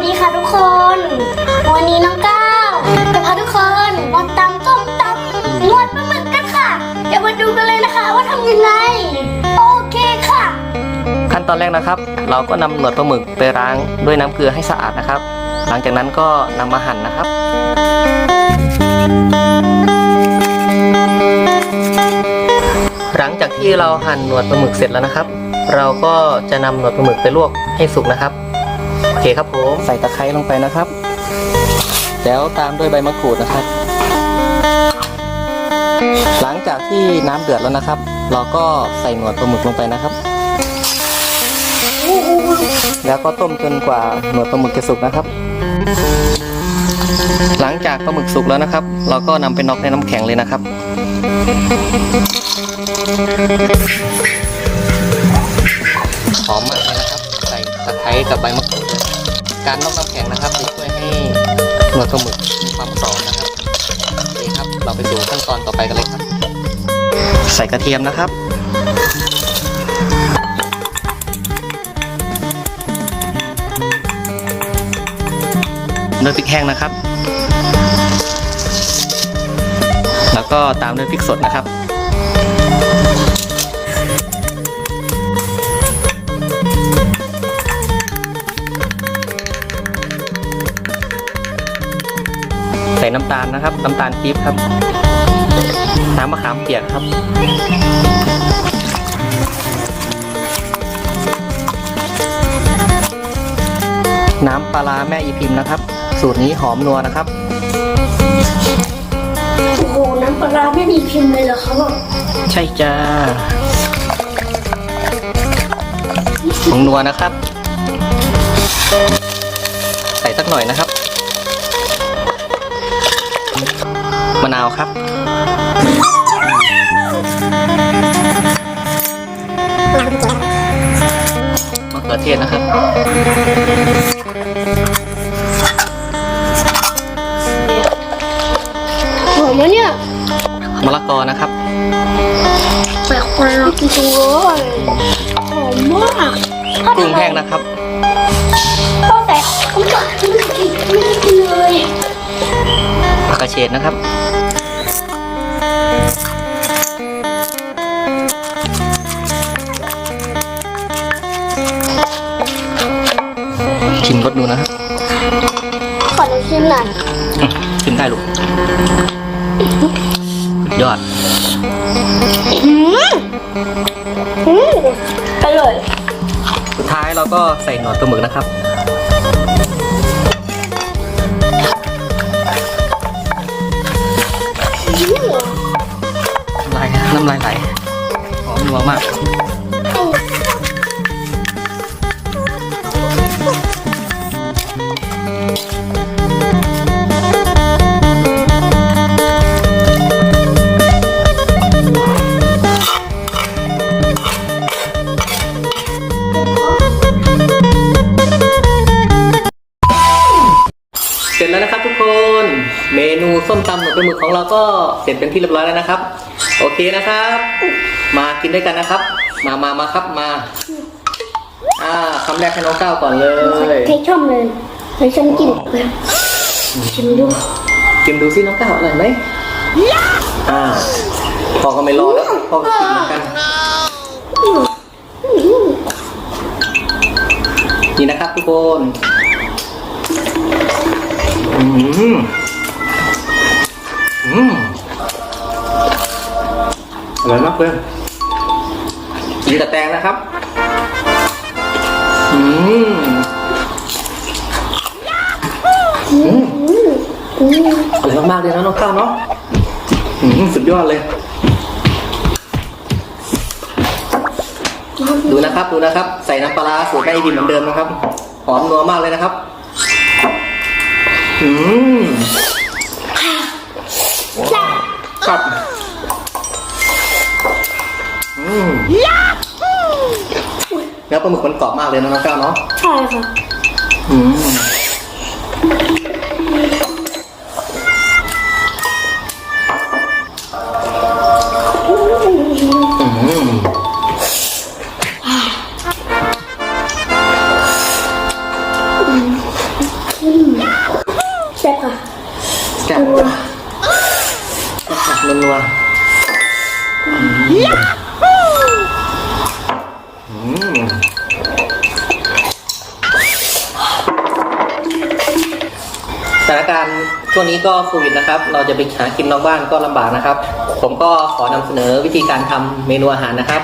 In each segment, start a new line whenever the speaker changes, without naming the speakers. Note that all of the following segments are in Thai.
วัสดีค่ะทุกคน วันนี้น้องก้าวจะพาทุกคนมาตำส้มตำนวดปลาหมึกกันค่ะ เดี๋ยวมาดูกันเลยนะคะว่าทำยังไง โอเคค่ะ
ขั้นตอนแรกนะครับ เราก็นำหนวดปลาหมึกไปล้างด้วยน้ำเกลือให้สะอาดนะครับ หลังจากนั้นก็นำมาหั่นนะครับหลังจากที่เราหั่นหนวดปลาหมึกเสร็จแล้วนะครับ เราก็จะนำหนวดปลาหมึกไปลวกให้สุกนะครับ โอเคครับผมใส่ตะไคร้ลงไปนะครับ แล้วตามด้วยใบมะกรูดนะครับ หลังจากที่น้ำเดือดแล้วนะครับ เราก็ใส่หนวดปลาหมึกลงไปนะครับ แล้วก็ต้มจนกว่าหนวดปลาหมึกจะสุกนะครับ หลังจากปลาหมึกสุกแล้วนะครับ เราก็นำไปน็อกในน้ำแข็งเลยนะครับหอมมากเลยนะครับ ใส่ตะไคร้กับใบมะกรูด การนอกน้ำแข็งนะครับจะช่วยให้หนวดปลาหมึกมีความกรอบนะครับโอเคครับเราไปดูขั้นตอนต่อไปกันเลยครับ ใส่กระเทียมนะครับด้วยพริกแห้งนะครับ แล้วก็ตามด้วยพริกสดนะครับ น้ำตาลนะครับ น้ำตาลปี๊บครับ น้ำมะขามเปียกครับ น้ำปลาร้าแม่อีพิมพ์นะครับ สูตรนี้หอมนัวนะครับ
โอ้โห น้ำปลาร้าไม่มีพิมพ์เลยเหรอครับ
ใช่จ้าผงนัวนะครับ ใส่สักหน่อยนะครับ มะนาวครับ มะเขือเทศนะครับ
หอมไหมเนี่ย
มะละกอนะครับ
แปลกมากจริงๆเลยหอมมาก
กุ้งแห้งนะครับ
พ่อแต่ผมก็ไม่ได้กินไม่ได้กินเลย
ผักกระเฉดนะครับ ชิม
หน่อย
อืมชิมได้ลูกยอด
อืมอืมอร่อย
สุดท้ายเราก็ใส่หนอนปลาหมึกนะครับ เมนูส้มตำหนวดปลาหมึกของเราก็เสร็จเป็นที่เรียบร้อยแล้วนะครับ โอเคนะครับ มากินด้วยกันนะครับ มามามาครับมา อ่าคำแรกให้น้องก้าวก่อนเลย
เทชมเลยเทชมกินไปชิมดู
ชิมดูซิน้องก้าวอร่อยไหมอ่าพ่อก็ไม่รอแล้วพ่อก็ชิมเหมือนกันนี่นะครับทุกคน อืม ร่อยมากเลยมีแต่แตงนะครับอืมอืม
อืม
อร่อยมากๆเลยนะน้องข้าวเนาะอืมสุดยอดเลย ดูนะครับ ดูนะครับ ใส่น้ำปลาร้าสูตรแม่อีดินเหมือนเดิมนะครับ หอมนัวมากเลยนะครับ อืม ครับ อืมเนื้อปลาหมึกมันกรอบมากเลยนะน้องก้าวเนาะ
ใช่ค่ะ
อืมอืมแซ่บแซ่บนัวๆอื ช่วงนี้ก็โควิดนะครับ เราจะไปหากินนอกบ้านก็ลำบากนะครับ ผมก็ขอนำเสนอวิธีการทำเมนูอาหารนะครับ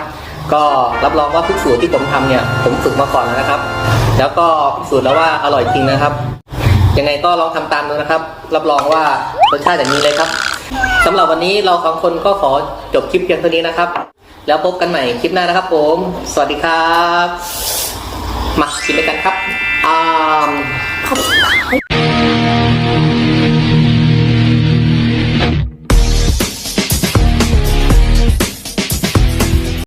ก็รับรองว่าทุกสูตรที่ผมทำเนี่ย ผมฝึกมาก่อนแล้วนะครับ แล้วก็สูตรแล้วว่าอร่อยจริงนะครับ ยังไงก็ลองทำตามดูนะครับ รับรองว่ารสชาติอย่างนี้เลยครับสำหรับวันนี้เราสองคนก็ขอจบคลิปเพียงเท่านี้นะครับ แล้วพบกันใหม่คลิปหน้านะครับ ผม สวัสดีครับ มากินด้วยกันครับอ่า